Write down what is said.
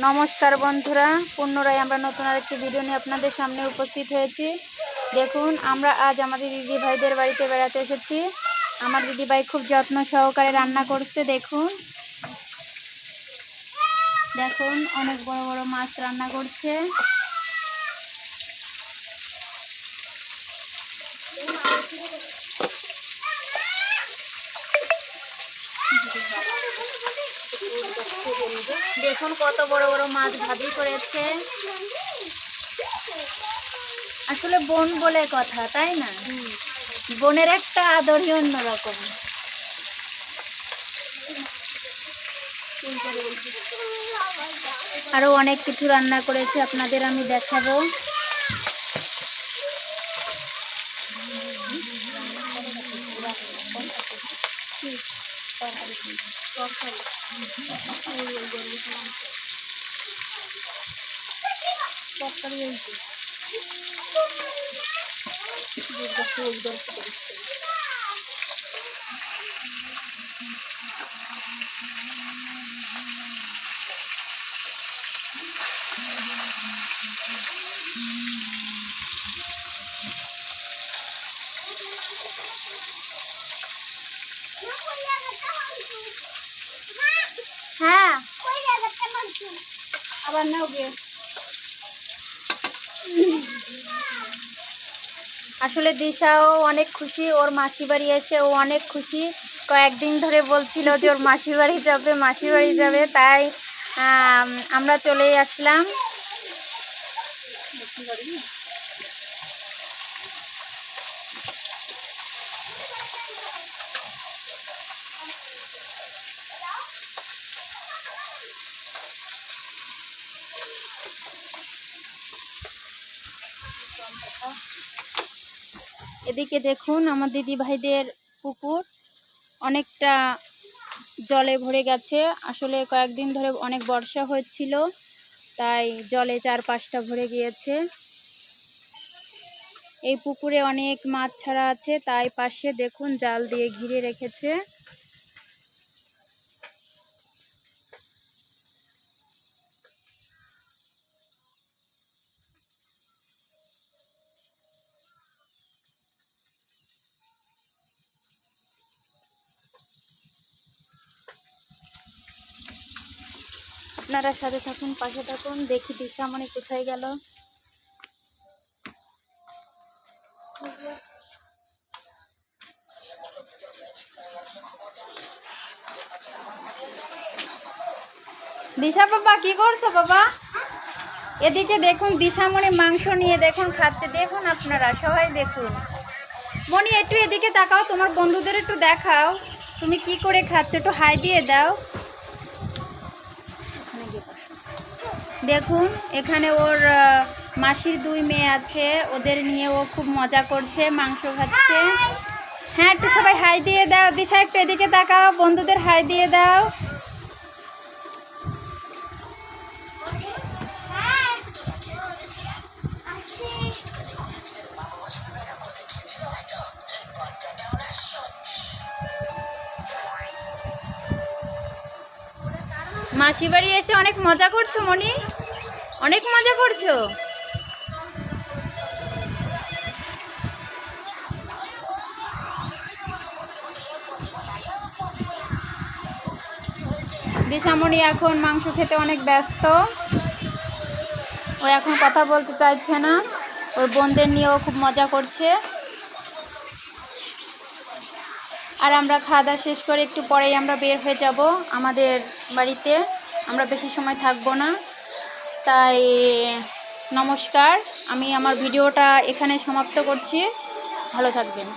নমস্কার বন্ধুরা, পুনরায় আমরা নতুন আরেকটি ভিডিও নিয়ে আপনাদের সামনে উপস্থিত হয়েছি। দেখুন, আমরা আজ আমাদের দিদি ভাইদের বাড়িতে বেড়াতে এসেছি। আমার দিদি ভাই খুব যত্ন সহকারে রান্না করছে, দেখুন। দেখুন, অনেক বড় বড় মাছ রান্না করছে। দেখুন কত বড় বড় মাছ ভাজি করেছে। আসলে বোন বলে কথা, তাই না? বোনের একটা আদরই অন্যরকম। আরও অনেক কিছু রান্না করেছে, আপনাদের আমি দেখাবো। তরকারি হয়েছে দুর্গা ফুল দর্শন করছে হ্যাঁ। আবার নাও গিয়ে আসলে দিশাও অনেক খুশি ওর মাসি বাড়ি এসে ও অনেক খুশি। কয়েকদিন ধরে বলছিল যে ওর মাসি বাড়ি যাবে মাসি বাড়ি যাবে তাই আমরা চলে আসলাম। এদিকে দেখুন আমার দিদি ভাইদের পুকুর। অনেকটা জলে ভরে গেছে। আসলে কয়েকদিন ধরে অনেক বর্ষা হচ্ছিল তাই জলে চারপাশটা ভরে গিয়েছে। এই পুকুরে অনেক মাছ ছাড়া আছে, তাই পাশে দেখুন জাল দিয়ে ঘিরে রেখেছে। আপনারা সাথে থাকুন, পাশে থাকুন, দেখি দিশা মানে কোথায় গেল। দিশা বাবা, কি করছ বাবা? এদিকে দেখুন দিশা দিশামণি মাংস নিয়ে দেখুন, খাচ্ছে। দেখুন আপনারা, সবাই দেখুন। মনি একটু এদিকে তাকাও, তোমার বন্ধুদের একটু দেখাও। তুমি কি করে খাচ্ছ, একটু হাই দিয়ে দাও। দেখুন, এখানে ওর মাসির দুই মেয়ে আছে, ওদের নিয়ে ও খুব মজা করছে, মাংস খাচ্ছে। হ্যাঁ একটু সবাই হাই দিয়ে দাও। দিশা, একটু এদিকে তাকাও। বন্ধুদের হাই দিয়ে দাও। মাসি বাড়ি এসে অনেক মজা করছ মনি অনেক মজা করছ? দিশামণি এখন মাংস খেতে অনেক ব্যস্ত, ও এখন কথা বলতে চাইছে না। ওর বোনদের নিয়েও খুব মজা করছে। আর আমরা খাওয়া দাওয়া শেষ করে একটু পরেই আমরা বের হয়ে যাব আমাদের বাড়িতে। আমরা বেশি সময় থাকব না। তাই নমস্কার। আমি আমার ভিডিওটা এখানে সমাপ্ত করছি। ভালো থাকবেন।